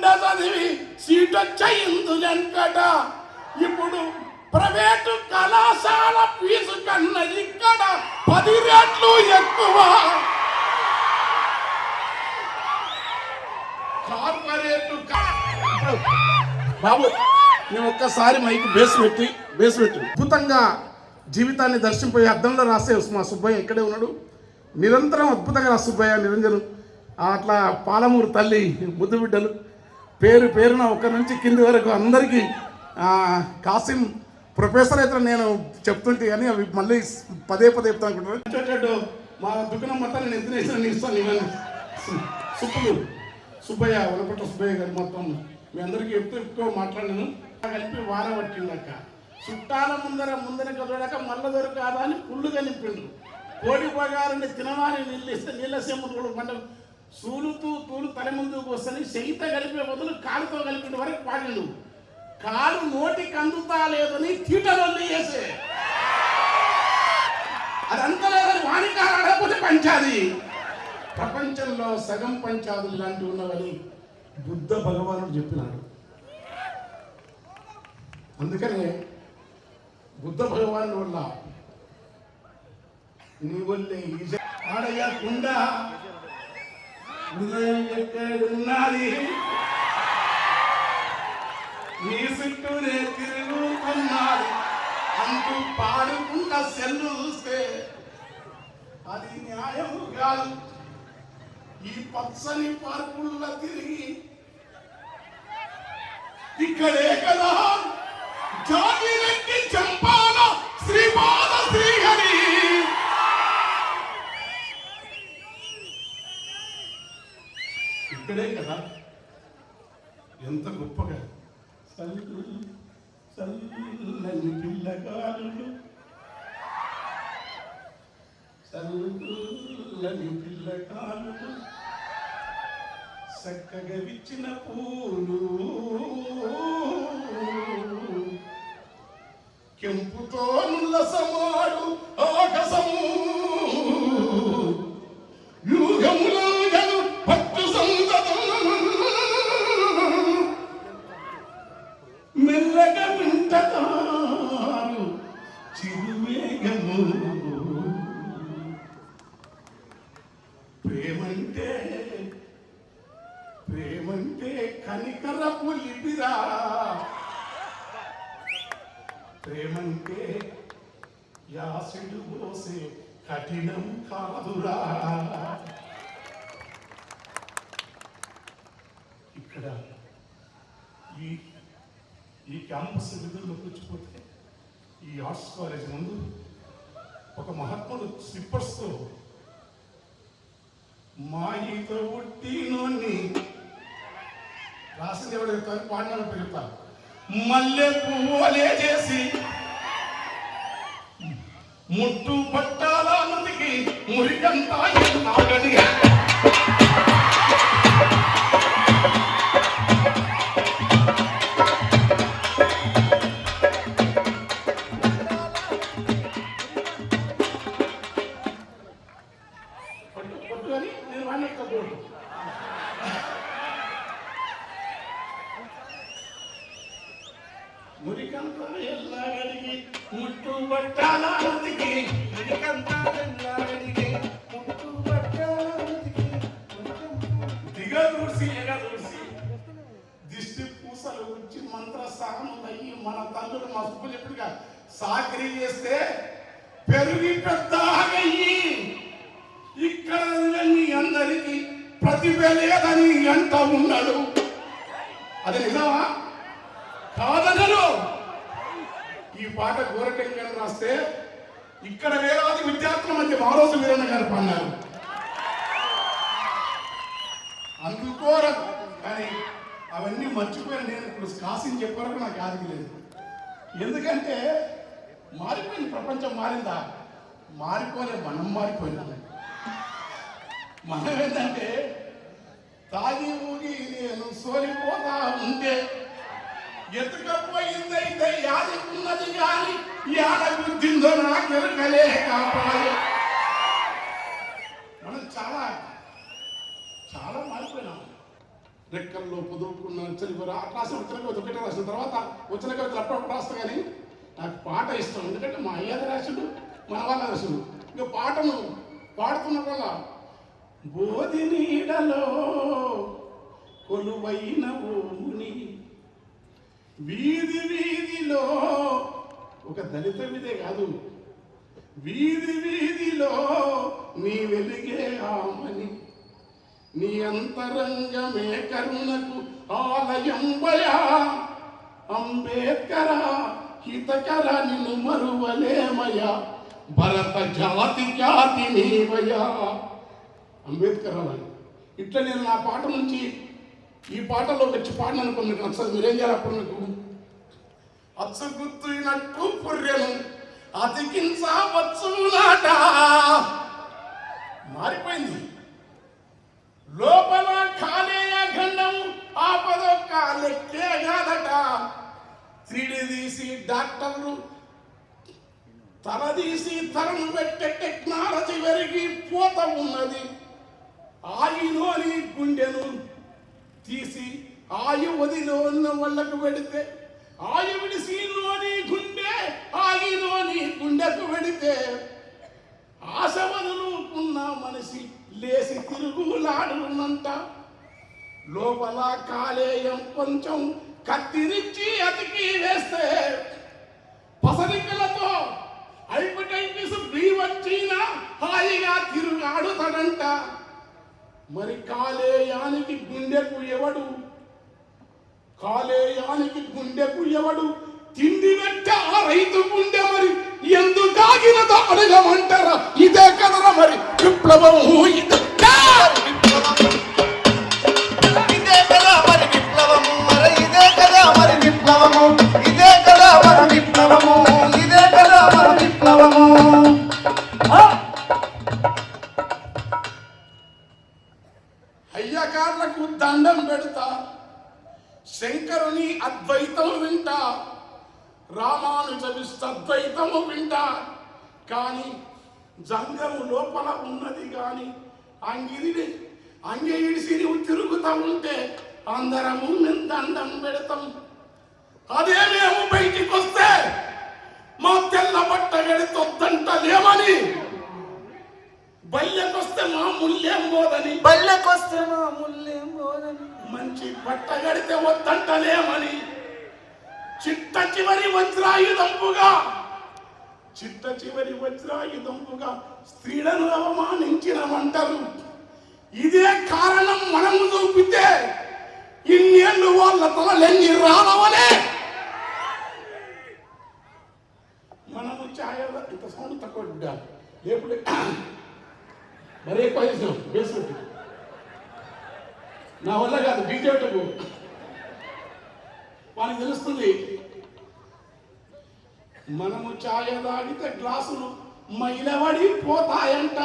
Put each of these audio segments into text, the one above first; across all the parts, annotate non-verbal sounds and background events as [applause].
చదవకుండా చదివి సీట్ వచ్చయిందు వెంకట ఇప్పుడు ప్రైవేటు కళాశాల ఫీజు కన్నా ఇక్కడ పది రెట్లు ఎక్కువ. కార్పొరేట్ బాబు నేను ఒక్కసారి మైక్ బేస్ పెట్టి బేస్ పెట్టి. అద్భుతంగా జీవితాన్ని దర్శింపోయి అద్దంలో రాసే మా సుబ్బయ్య ఇక్కడే ఉన్నాడు. నిరంతరం అద్భుతంగా రా సుబ్బయ్య నిరంజన్. అట్లా పాలమూరు తల్లి ముద్దు బిడ్డలు. పేరు పేరున ఒక నుంచి కింది వరకు అందరికీ కాసిం ప్రొఫెసర్ అయితే నేను చెప్తుంటే కానీ అవి మళ్ళీ పదే పదే చెప్తాను అనుకుంటున్నాను మా దుకాణం మొత్తం నేను ఎంత వేసిన నేను ఇస్తాను ఇవన్నీ సుబ్బులు సుబ్బయ్య వలపట్ల సుబ్బయ్య గారు మొత్తం మీ అందరికీ చెప్తూ ఎక్కువ మాట్లాడినాను. కలిపి వార పట్టిందక్క. చుట్టాల ముందర ముందర కదలక మల్ల దొరకాదా అని పుల్లుగా నింపిండు కోడి బగారుని తినవాని నీళ్ళిస్తే నీళ్ళ సెమ్మలు కూడా పండుగ సూలుతూ తూలు తల ముందుకు వస్తుంది చెయ్యితో కలిపే బదులు కాలుతో కలిపిన వరకు పాడిండు కాలు నోటికి అందుతా లేదని తీటలొల్లి వేసే అదంతా లేదని వాణికాలు పంచాది. ప్రపంచంలో సగం పంచాదులు లాంటివి ఉన్నవని బుద్ధ భగవానుడు చెప్పినాడు. అందుకనే బుద్ధ భగవానుడు వల్ల నీ వల్లే ఈజ హృదయం ఎక్కడున్నది నీ చుట్టూనే తిరుగుతున్నది. అంటూ పాడుకుంటా సెల్లు చూస్తే అది న్యాయం కాదు. ఈ పచ్చని పార్కుల్లో తిరిగి ఇక్కడే కదా జాగిరెడ్డి చంపాల ఇక్కడే కదా. ఎంత గొప్పగా. చల్లు చల్లని పిల్లగాలు చల్లని పిల్లగాలు చక్కగా విచ్చిన పూలు. కెంపుతో నుల్ల సమాడు ఆకసము ప్రేమంటే యాసిడు పోసే కఠినం కాదురా. ఇక్కడ ఈ ఈ క్యాంపస్ విధుల్లో కూర్చిపోతే ఈ ఆర్ట్స్ కాలేజ్ ముందు ఒక మహాత్ముడు స్లిప్పర్స్తో మాయితో ఉట్టినోని రాసింది ఎవరు చెప్తారు? పాడిన పెరుగుతారు మల్లె పువ్వులే చేసి ముట్టు పట్టాల నదికి మురికంతా నాగని తల్లులు మా సుబ్బులు ఎప్పుడుగా సాకరీ చేస్తే పెరిగి పెద్ద ఇక్కడ మీ అందరికీ ప్రతిభ లేదని ఉన్నాడు అది నిజమా? కాదనరు ఈ పాట గోరటెంకని రాస్తే ఇక్కడ వేలాది విద్యార్థుల మధ్య మారోజు వీరన్న గారు పన్నారు అందుకోర కానీ అవన్నీ మర్చిపోయిన నేను ఇప్పుడు కాసిని చెప్పరకు నాకు యాదికి లేదు. ఎందుకంటే మారిపోయింది ప్రపంచం మారిందా? మారిపోలే మనం మారిపోయినా. మనం ఏంటంటే తాగి ఊగి నేను సోలిపోతా ఉంటే ఎత్తుకపోయిందైతే యాదకున్నది కానీ యాడ గుర్తిందో నాకు ఎరకలే కాపాలి మనం చాలా చాలా మారిపోయినాం రెక్కల్లో పొదువుకున్న చలిపోరా ఆ క్లాస్ వచ్చిన కవిత ఒకటే రాసిన తర్వాత వచ్చిన కవిత అప్పుడప్పుడు రాస్తా కానీ నాకు పాట ఇష్టం. ఎందుకంటే మా అయ్యది రాసుడు మన వాళ్ళ రాసుడు. ఇంకా పాటను పాడుతున్న వల్ల బోధి నీడలో కొలువైన ఓముని వీధి వీధిలో ఒక దళిత విదే కాదు వీధి వీధిలో నీ వెలిగే ఆమని నీ అంతరంగమే కరుణకు ఆలయంబయా. అంబేద్కర హితకర నిన్ను మరువలేమయ. భరత జాతి జాతి నీవయా. అంబేద్కర్ అలాంటి ఇట్లా నేను నా పాట నుంచి ఈ పాటలో వచ్చి పాడిన అనుకున్న మీకు నచ్చదు మీరేం చేయాలి అప్పుడు మీకు అచ్చగుత్తునట్టు పుర్రెను అతికించవచ్చు నాట మారిపోయింది. లోపల కాలేయ గండం ఆపదొక్క లెక్కే కాదట త్రీడీ తీసి డాక్టర్లు తలదీసి తలను పెట్టే టెక్నాలజీ పెరిగి పోత ఉన్నది. ఆయిలోని గుండెను తీసి ఆయు వదిలో ఉన్న వాళ్ళకు పెడితే ఆయు విడిసిలోని గుండె ఆగిలోని గుండెకు పెడితే ఆశ వదులుకున్న మనిషి లేసి తిరుగులాడునంట లోపల కాలేయం కొంచెం కత్తిరించి అతికి వేస్తే పసరికలతో హైపటైటిస్ బి వచ్చిన హాయిగా తిరుగాడుతాడంట. మరి కాలేయానికి గుండెకు ఎవడు? కాలేయానికి గుండెకు ఎవడు? తిండి పెట్ట ఆ రైతు గుండె మరి ఎందుకు ఆగినదో అడగమంటారా ఇదే కదరా మరి విప్లవము కానీ జంగము లోపల ఉన్నది కానీ అంగిరిని నువ్వు తిరుగుతా ఉంటే అందరము మేము దండం పెడతాం. అదే మేము బయటికి వస్తే మా తెల్ల బట్ట గడితొద్దంట లేమని. బల్యకొస్తే మా ముల్లేం పోదని బల్లెకొస్తే మా ముల్లేం పోదని మంచి బట్ట గడితే వద్దంటలేమని చిట్ట చివరి వజ్రాయుధంపుగా చిట్ట చివరి వజ్రాయుధంపుగా స్త్రీలను అవమానించిన వంటలు ఇదే కారణం మనము చూపితే ఇన్నేళ్ళు వాళ్ళ తలలెన్ని రాలవలే. మనము ఛాయ ఇంత సౌండ్ తక్కువ బిడ్డ లేపుడే మరీ ఎక్కువ చేసినాం బేస్మెంట్ నా వల్ల కాదు బీజేపీకు వాళ్ళకి తెలుస్తుంది మనము ఛాయ తాగితే గ్లాసులు మైలవడి పోతాయంట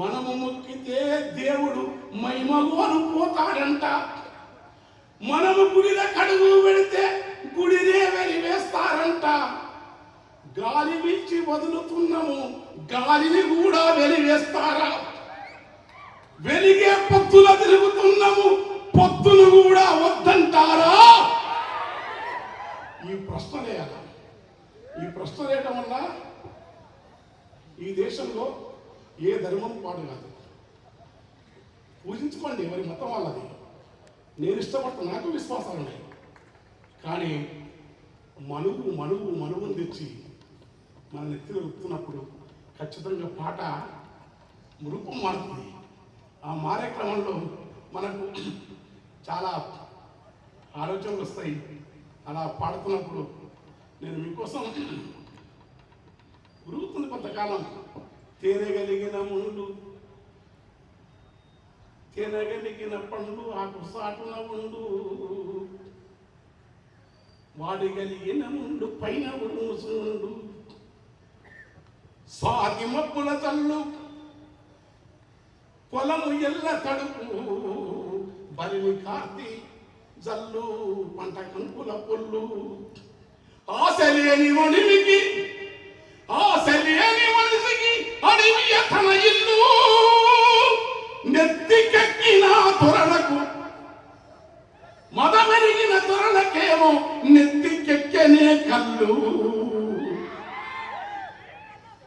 మనము మొక్కితే దేవుడు మైమగోను పోతాడంట. మనము గుడిలో కడుగు పెడితే గుడినే వెలివేస్తారంట. గాలి వీల్చి వదులుతున్నాము గాలిని కూడా వెలివేస్తారా? వెలిగే పొత్తుల తిరుగుతున్నాము పొత్తులు కూడా వద్దంటారా? ఈ ప్రశ్న వేయాలి ఈ ప్రశ్న వేయటం వల్ల ఈ దేశంలో ఏ ధర్మం పాడు కాదు. పూజించుకోండి ఎవరి మతం వాళ్ళది. నేను ఇష్టపడతా నాకు విశ్వాసాలు ఉన్నాయి. కానీ మనువు మనువు మనువుని తెచ్చి మన నెత్తిలో రుక్కున్నప్పుడు ఖచ్చితంగా పాట రూపం మారుతుంది. ఆ మారే క్రమంలో మనకు [clears throat] చాలా ఆలోచనలు వస్తాయి. అలా పాడుతున్నప్పుడు నేను మీకోసం ఉరుగుతుంది కొంతకాలం. తేనెగలిగిన ముండు తినగలిగిన పండు ఆకు సాటున ఉండు. వాడిగలిగిన ముండు పైన ఉరుముసుండు సాగి మప్పుల తల్లు పొలము ఎల్ల తడుపు. బలిని కార్తి జల్లు పంట కంకుల పొల్లు. ఆశ లేని మనిషికి ఆశ లేని మనిషికి అడివి తన ఇల్లు నెత్తికెక్కిన తొరణకు మదమెరిగిన తొరణకేమో నెత్తికెక్కనే కళ్ళు.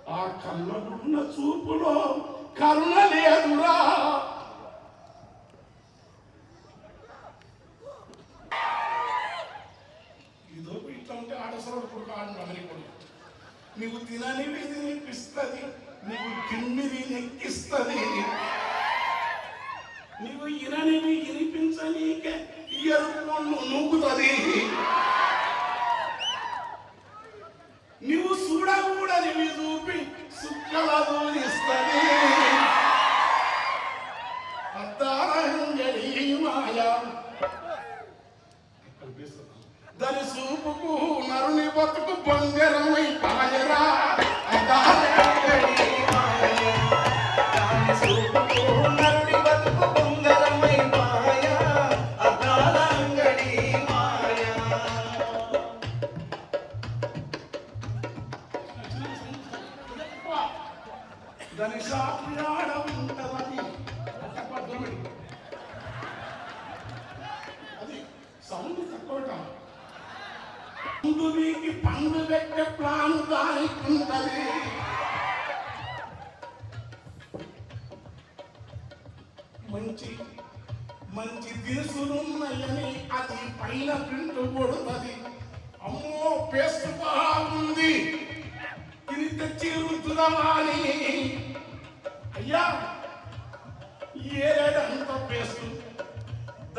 ఆ కళ్ళలో ఉన్న చూపులో కరుణ లేదురా. దాని చూపుకు నరుని బతుకు బంగారమై పాయరా పెట్టే ప్లాన్ దానికి ఉంటది మంచి మంచి దినుసులున్నాయని అది పైన ప్రింట్ కొడుతుంది. అమ్మో పేస్ట్ బాగుంది. తిని తెచ్చి రుద్దుదామా అని అయ్యా ఏడంత పేస్ట్?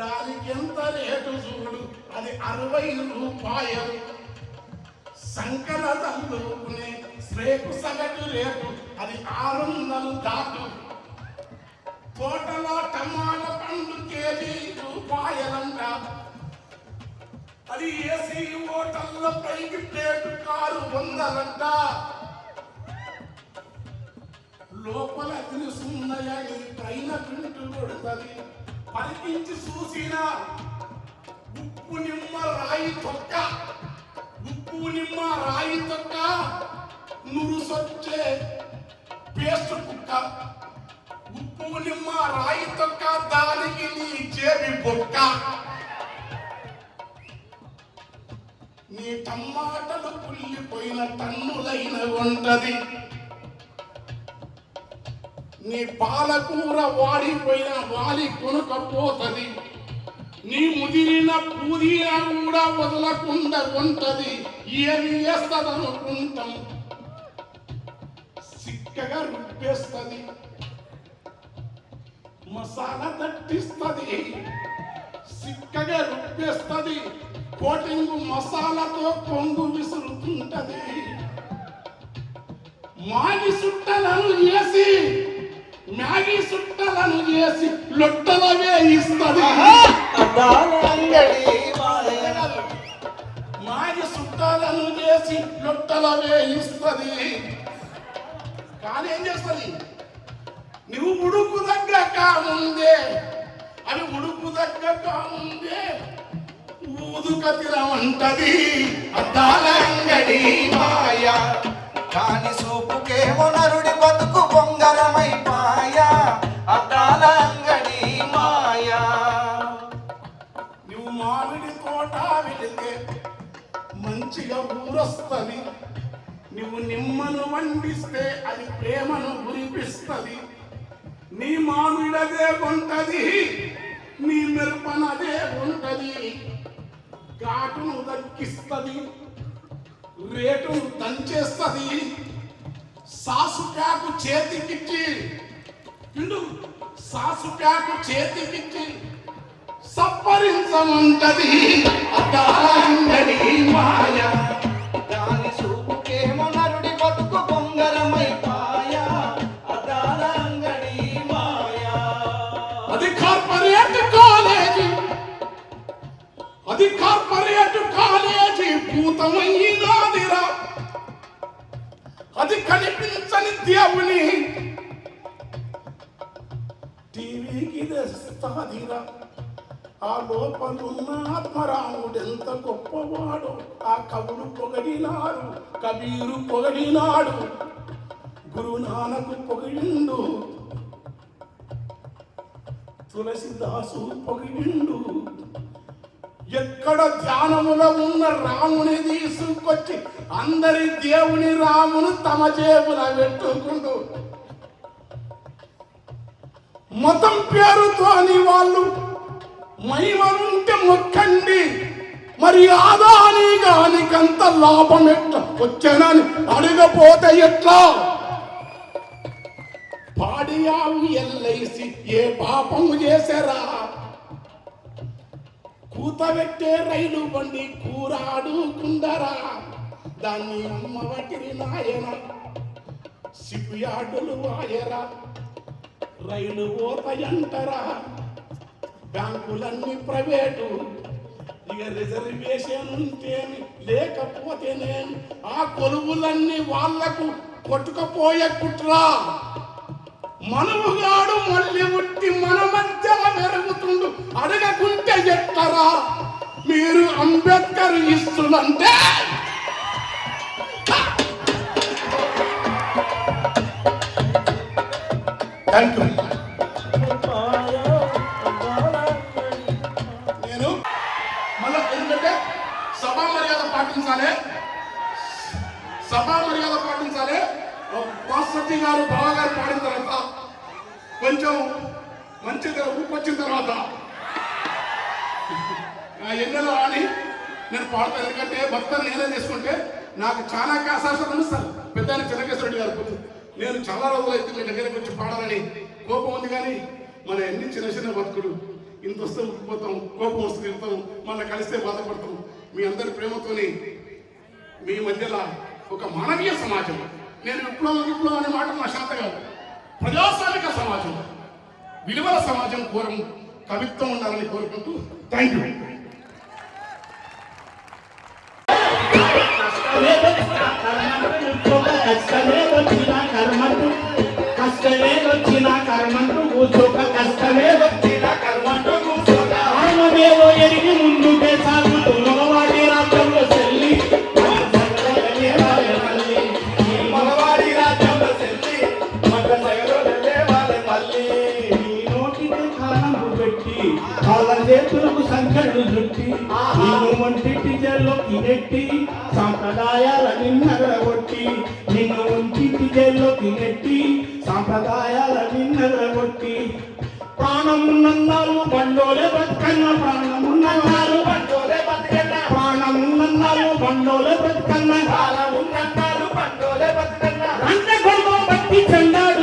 దానికి ఎంత రేటు చూడు. అది అరవై రూపాయలు. సంకల తల్లుకునే రేపు సగటు రేపు అది ఆరు వందలు దాటు. తోటలో టమాటా పండు కేజీ రూపాయలంట. అది ఏసీ హోటల్లో పైకి ప్లేటు కారు వందలంట. లోపల తెలుసున్నాయని పైన ప్రింట్ కొడుతుంది. పరికించి చూసిన ఉప్పు నిమ్మ రాయి తొక్క. ఉప్పు నిమ్మ రాయి తొక్క నురుసొచ్చే పేస్ట్ కుక్క. ఉప్పు నిమ్మ రాయి తొక్క దానికి నీ చేవి బొక్క. నీ టమాటలు కుళ్ళిపోయిన టన్నులైన ఉంటది నీ పాలకూర వాడిపోయిన వాలి కొనుకపోతుంది. నీ ముదిరిన పూదీనా కూడా వదలకుండా ఉంటది ఏమి వేస్తదనుకుంటాం సిక్కగా రుబ్బేస్తుంది. మసాలా దట్టిస్తుంది సిక్కగా రుబ్బేస్తుంది. కోటింగ్ మసాలాతో పొంగు విసురుతుంటది. మాగి సుట్టలను వేసి మ్యాగీ సుట్టలను వేసి లొట్టల వేయిస్తుంది అంగడి మాయ సుట్టాలను చేసి లొట్టల వేయిస్తుంది. కానీ ఏం చేస్తుంది? నువ్వు ఉడుకు దగ్గర కాముందే. అవి ఉడుకు దగ్గర కాముందే. ఊదుక తిరమంటది అద్దాల అంగడి మాయ. మంచిగా ఊరొస్తుంది నువ్వు నిమ్మను వండిస్తే అది ప్రేమను కురిపిస్తుంది నీ మామిడదే ఉంటది నీ మిరపనదే ఉంటది. ఘాటును దక్కిస్తుంది రేటును దంచేస్తుంది. సాసు ప్యాకు చేతికిచ్చి ఇండు సాసు ప్యాకు చేతికిచ్చి సప్పరించముంటది. అదాంగడి మాయ దాని చూపుకేమో నరుడి బతుకు బొంగరమై మాయ అద్దాల అంగడి మాయ అది కార్పొరేట్ కాలేజీ అది కార్పొరేట్ కాలేజీ భూతమైనాదిరా అది కనిపించని దేవుని టీవీకి తెస్తాదిరా ఆ లోపలున్న ఆత్మరాముడు ఎంత గొప్పవాడో ఆ కవులు పొగడినాడు కబీరు పొగడినాడు గురునానకు పొగిడిండు తులసిదాసు పొగిడిండు. ఎక్కడ ధ్యానములో ఉన్న రాముని తీసుకొచ్చి అందరి దేవుని రామును తమ జేబుల పెట్టుకుండు. మతం పేరుతోని వాళ్ళు మహిమనుంటే మొక్కండి. మరి ఆదాని గానికంత లాభం ఎట్లా? వచ్చానని అడగపోతే ఎట్లా? పాడియాలు ఎల్ఐసి ఏ పాపము చేశారా కూతబెట్టే రైలు బండి కూరాడుకుందరా? దాన్ని అమ్మవటిరి నాయన. సిపియాడులు వాయరా. రైలు ఓతయంటరా బ్యాంకులన్నీ ప్రైవేటు. ఇక రిజర్వేషన్ ఉంటేమి లేకపోతేనేమి ఆ కొలువులన్నీ వాళ్ళకు కొట్టుకపోయే కుట్రా. మనవుగాడు మళ్ళీ ఉట్టి మన మధ్యన మెరుగుతుండు అడగకుంటే ఎట్టరా? మీరు అంబేద్కర్ ఇస్తులంటే థ్యాంక్ యూ వాసతి గారు బావ గారు పాడిన తర్వాత కొంచెం మంచిగా ఊపొచ్చిన తర్వాత నా ఎన్నెల రాని నేను పాడతాను ఎందుకంటే భక్తులు నేనే చేసుకుంటే నాకు చాలా కాశాసనం సార్ పెద్ద చెన్నకేశ్వరరెడ్డి గారు నేను చాలా రోజులైతే మీ దగ్గరికి వచ్చి పాడాలని కోపం ఉంది కానీ మన ఎన్ని చిన్న చిన్న బతుకుడు ఇంత వస్తే ఉక్కిపోతాం కోపం వస్తే తిరుగుతాం మళ్ళీ కలిస్తే బాధపడతాం. మీ అందరి ప్రేమతోని మీ మధ్యలో ఒక మానవీయ సమాజం. నేను విప్లవం విప్లవం అనే మాట నా శాంత కాదు ప్రజాస్వామిక సమాజం విలువల సమాజం కోరం కవిత్వం ఉండాలని కోరుకుంటూ థ్యాంక్ యూ సాంప్రదాయాలని నగరగొట్టి నిన్ను ఉంచి జైల్లోకి నెట్టి సాంప్రదాయాలని నగరగొట్టి ప్రాణమున్నన్నాళ్ళు బండోలే బతుకన్న ప్రాణమున్నన్నాళ్ళు బండోలే బతుకన్న. ప్రాణమున్నన్నాళ్ళు బండోలే బతుకన్న ప్రాణమున్నన్నాళ్ళు బండోలే బతుకన్న. అంత గొడవ బట్టి చెండాడుతుంది